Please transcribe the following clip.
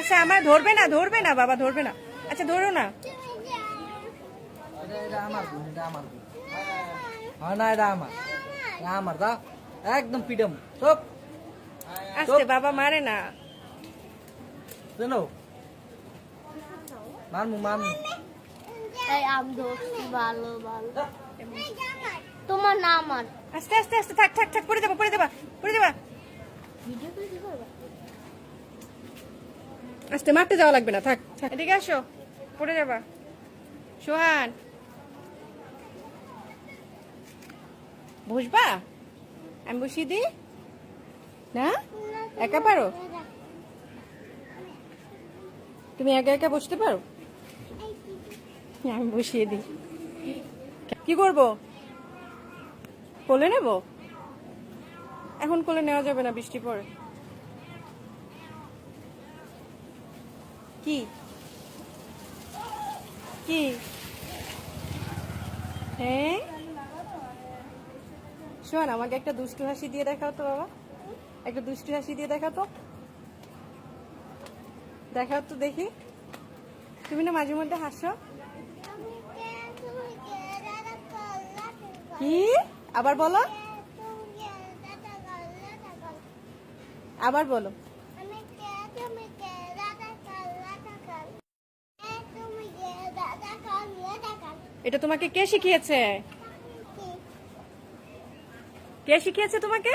আচ্ছা আমার ধরবে না ধরবে না বাবা ধরবে না। আচ্ছা ধরো না। হ্যাঁ না এটা আমার। আমার দা একদম পিডম আস্তে বাবা মারে না। শোনো। মারমু মারমু এই আম ধরছি ভালো ভালো। তোমার না আমার আস্তে আস্তে আস্তে থাক থাক থাক পড়ে যাবা পড়ে যাবা পড়ে ভিডিও পারবা আস্তে মারতে যাওয়া লাগবে না, থাক। এদিকে আসো, পড়ে যাবা। সোহান। বসবা? আমি বসিয়ে দিই। না? একা পারো? তুমি একা একা বসতে পারো? আমি বসিয়ে দিই। কি করব? কোলে নেব? এখন কোলে নেওয়া যাবে না বৃষ্টি পড়ে। কি? কি? হ্যাঁ? শোন, আমাকে একটা দুষ্টু হাসি দিয়ে দেখাও তো, বাবা। একটা দুষ্টু হাসি দিয়ে দেখাও তো। দেখাও তো দেখি। তুমি না মাঝে মধ্যে হাসো? কি? আবার বলো। আবার বলো। এটা তোমাকে কে শিখিয়েছে? কে? শিখিয়েছে তোমাকে?